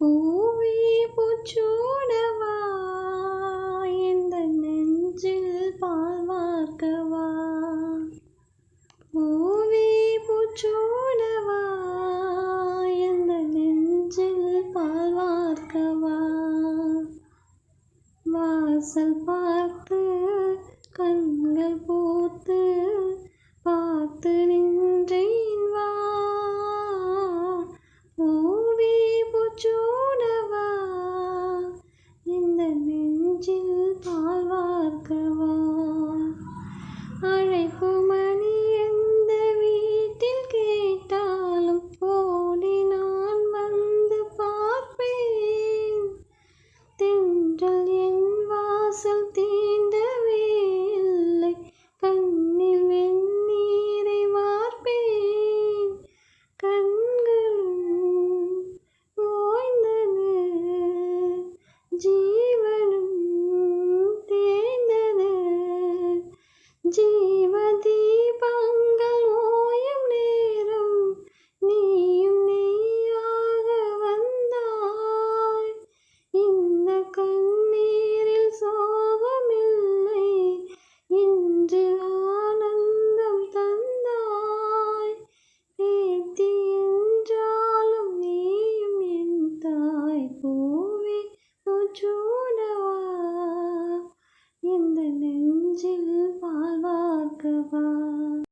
பூவே பூச்சூடவா இந்த நெஞ்சில் பால் வார்க்கவா. பூவே பூச்சூடவா இந்த நெஞ்சில் பால் வார்க்கவா. வாசல் பார்த்து கண்கள் பூத்து பார்த்து நின்றேன் வா பூவே பூச்சூடவா இந்த நெஞ்சில் பால் வார்க்கவா அழைப்பு மணி எந்த வீட்டில் கேட்டாலும் ஓடி நான் வந்து பார்ப்பேன். தென்றல் என் வாசல் தீண்டவே இல்லை கண்ணில் வெந்நீரை வார்ப்பேன். கண்களும் ஓய்ந்தது. ஜீ தாய் பூவே சூடவா எந்த நெஞ்சில் பால்